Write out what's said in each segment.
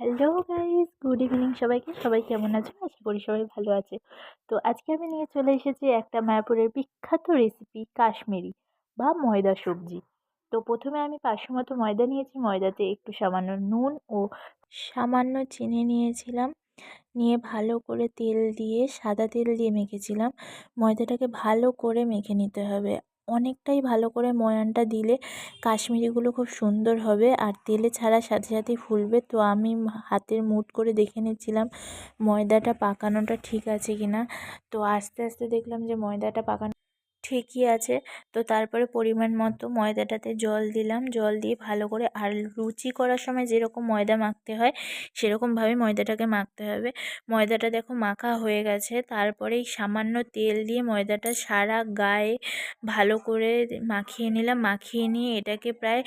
Hello guys good evening সবাইকে। সবাই কেমন আছো আশা করি সবাই ভালো আছে। তো আজকে আমি নিয়ে চলে এসেছি একটা মায়াপুরের বিখ্যাত রেসিপি কাশ্মীরি বা ময়দা সবজি। তো প্রথমে আমি পাঁচশো মতো ময়দা নিয়েছি। ময়দাতে একটু সামান্য নুন ও সামান্য চিনি নিয়েছিলাম। নিয়ে ভালো করে তেল দিয়ে, সাদা তেল দিয়ে মেখেছিলাম। ময়দাটাকে ভালো করে মেখে নিতে হবে। অনেকটাই ভালো করে ময়ানটা দিলে কাশ্মীরিগুলো খুব সুন্দর হবে। আর তেলে ছাড়া সাথে সাথে ফুলবে। তো আমি হাতের মুট করে দেখে নিচ্ছিলাম ময়দাটা পাকানোটা ঠিক আছে কিনা। তো আস্তে আস্তে দেখলাম যে ময়দাটা পাকানো ঠিকই আছে। তো তারপরে পরিমাণ মতো ময়দাটাতে জল দিলাম। জল দিয়ে ভালো করে আর লুচি করার সময় যেরকম ময়দা মাখতে হয়, সেরকমভাবে ময়দাটাকে মাখতে হবে। ময়দাটা দেখো মাখা হয়ে গেছে। তারপরেই সামান্য তেল দিয়ে ময়দাটা সারা গায়ে ভালো করে মাখিয়ে নিলাম। মাখিয়ে নিয়ে এটাকে প্রায়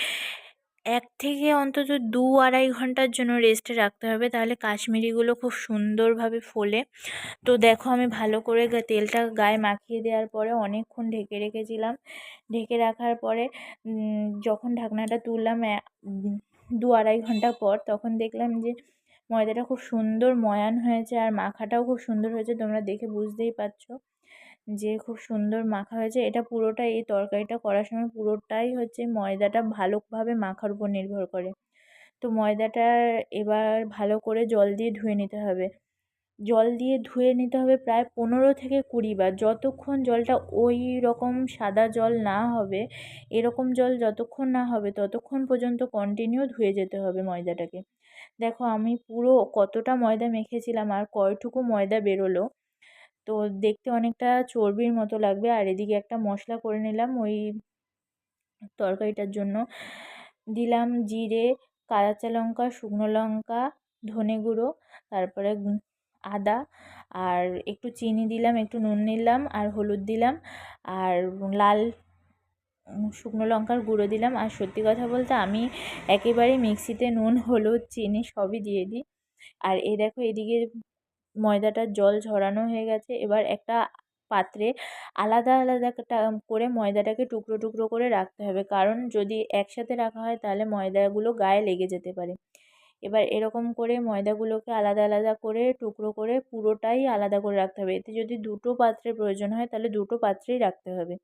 এক থেকে অন্তত দু আড়াই ঘণ্টার জন্য রেস্টে রাখতে হবে। তাহলে কাশ্মীরিগুলো খুব সুন্দরভাবে ফোলে। তো দেখো আমি ভালো করে তেলটা গায়ে মাখিয়ে দেওয়ার পরে অনেকক্ষণ ঢেকে রেখেছিলাম। ঢেকে রাখার পরে যখন ঢাকনাটা তুললাম দু আড়াই ঘণ্টা পর তখন দেখলাম যে ময়দাটা খুব সুন্দর ময়ান হয়েছে আর মাখাটাও খুব সুন্দর হয়েছে। তোমরা দেখে বুঝতেই পারছ। যে খুব সুন্দর মাখা হয়েছে, এটা পুরোটাই এই তরকারিটা করার সময় পুরোটাই হচ্ছে ময়দাটা ভালোভাবে মাখার উপর নির্ভর করে। তো ময়দাটা এবার ভালো করে জল দিয়ে ধুয়ে নিতে হবে। জল দিয়ে ধুয়ে নিতে হবে প্রায় পনেরো থেকে কুড়ি বার। যতক্ষণ জলটা ওই রকম সাদা জল না হবে, এরকম জল যতক্ষণ না হবে, ততক্ষণ পর্যন্ত কন্টিনিউ ধুয়ে যেতে হবে ময়দাটাকে। দেখো আমি পুরো কতটা ময়দা মেখেছিলাম আর কয়টুকু ময়দা বেরোলো। তো দেখতে অনেকটা চর্বির মতো লাগবে। আর এদিকে একটা মশলা করে নিলাম ওই তরকারিটার জন্য। দিলাম জিরে, কাঁচা লঙ্কা, শুকনো লঙ্কা, ধনে গুঁড়ো, তারপরে আদা আর একটু চিনি দিলাম, একটু নুন নিলাম আর হলুদ দিলাম আর লাল শুকনো লঙ্কার গুঁড়ো দিলাম। আর সত্যি কথা বলতে আমি একেবারে মিক্সিতে নুন, হলুদ, চিনি সবই দিয়ে দিই। আর এই দেখো এদিকে ময়দাটার জল ঝরানো হয়ে গেছে। এবার একটা পাত্রে আলাদা আলাদা করে ময়দাটাকে টুকরো টুকরো করে রাখতে হবে। কারণ যদি একসাথে রাখা হয় তাহলে ময়দাগুলো গায়ে লেগে যেতে পারে। এবার এরকম করে ময়দাগুলোকে আলাদা আলাদা করে টুকরো করে পুরোটাই আলাদা করে রাখতে হবে। এতে যদি দুটো পাত্রের প্রয়োজন হয় তাহলে দুটো পাত্রেই রাখতে হবে।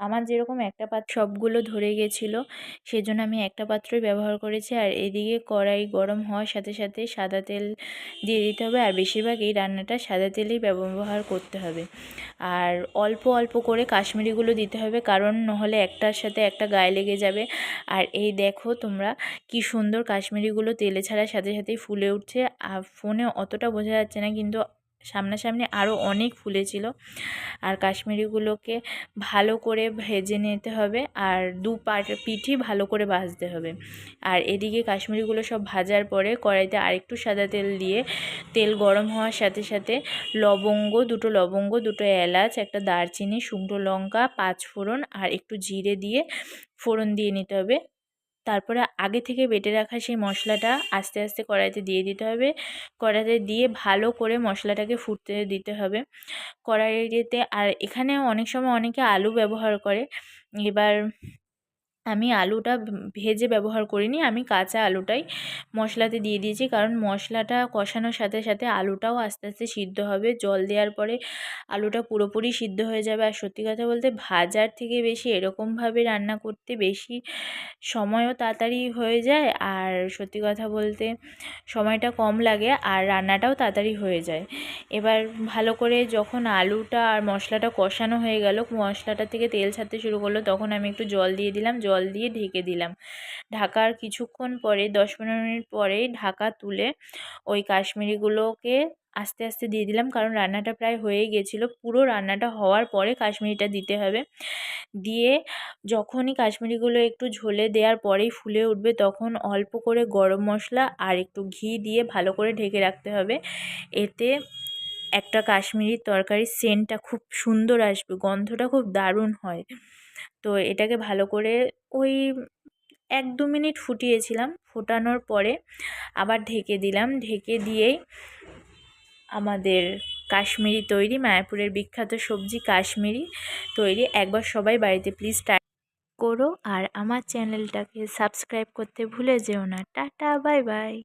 আমার যেরকম একটা পাত্র সবগুলো ধরে গেছিল, সেজন্য আমি একটা পাত্রই ব্যবহার করেছি। আর এদিকে কড়াই গরম হওয়ার সাথে সাথে সাদা তেল দিয়ে দিতে হবে। আর বেশিরভাগ এই রান্নাটা সাদা তেলেই ব্যবহার করতে হবে। আর অল্প অল্প করে কাশ্মীরিগুলো দিতে হবে, কারণ নহলে একটার সাথে একটা গায়ে লেগে যাবে। আর এই দেখো তোমরা কি সুন্দর কাশ্মীরিগুলো তেলে ছাড়ার সাথে সাথেই ফুলে উঠছে। আর ফোনে অতটা বোঝা যাচ্ছে না, কিন্তু সামনাসামনি আরও অনেক ফুলেছিল আর কাশ্মীরিগুলোকে ভালো করে ভেজে নিতে হবে আর দু পাট পিঠি ভালো করে ভাজতে হবে। আর এদিকে কাশ্মীরিগুলো সব ভাজার পরে কড়াইতে আরেকটু সাদা তেল দিয়ে, তেল গরম হওয়ার সাথে সাথে লবঙ্গ, দুটো লবঙ্গ, দুটো এলাচ, একটা দারচিনি, শুকনো লঙ্কা পাঁচ ফোড়ন আর একটু জিরে দিয়ে ফোড়ন দিয়ে নিতে হবে। তারপরে আগে থেকে বেটে রাখা সেই মশলাটা আস্তে আস্তে কড়াইতে দিয়ে দিতে হবে। কড়াইতে দিয়ে ভালো করে মশলাটাকে ফুটতে দিতে হবে। কড়াইতে আর এখানে অনেক সময় অনেকে আলু ব্যবহার করে। এবার আমি আলুটা ভেজে ব্যবহার করিনি, আমি কাঁচা আলুটাই মশলাতে দিয়ে দিয়েছি। কারণ মশলাটা কষানোর সাথে সাথে আলুটাও আস্তে আস্তে সিদ্ধ হবে। জল দেওয়ার পরে আলুটা পুরোপুরি সিদ্ধ হয়ে যাবে। আর সত্যি কথা বলতে ভাজার থেকে বেশি এরকমভাবে রান্না করতে বেশি সময়ও তাড়াতাড়ি হয়ে যায়। আর সত্যি কথা বলতে সময়টা কম লাগে আর রান্নাটাও তাড়াতাড়ি হয়ে যায়। এবার ভালো করে যখন আলুটা আর মশলাটা কষানো হয়ে গেল, মশলাটা থেকে তেল ছাড়তে শুরু করল, তখন আমি একটু জল দিয়ে দিলাম। জল জল দিয়ে ঢেকে দিলাম। ঢাকার কিছুক্ষণ পরে, দশ পনেরো মিনিট পরেই ঢাকা তুলে ওই কাশ্মীরিগুলোকে আস্তে আস্তে দিয়ে দিলাম। কারণ রান্নাটা প্রায় হয়েই গেছিল। পুরো রান্নাটা হওয়ার পরে কাশ্মীরিটা দিতে হবে। দিয়ে যখনই কাশ্মীরিগুলো একটু ঝোলে দেওয়ার পরেই ফুলে উঠবে, তখন অল্প করে গরম মশলা আর একটু ঘি দিয়ে ভালো করে ঢেকে রাখতে হবে। এতে একটা কাশ্মীরি তরকারির সেন্টটা খুব সুন্দর আসবে, গন্ধটা খুব দারুণ হয়। তো এটাকে ভালো করে ওই এক দু মিনিট ফুটিয়েছিলাম, ফোটানোর পরে আবার ঢেকে দিলাম। ঢেকে দিয়েই আমাদের কাশ্মীরি তৈরি, মায়াপুরের বিখ্যাত সবজি কাশ্মীরি তৈরি। একবার সবাই বাড়িতে প্লিজ ট্রাই করো। আর আমার চ্যানেলটাকে সাবস্ক্রাইব করতে ভুলে যেও না। Tata bye bye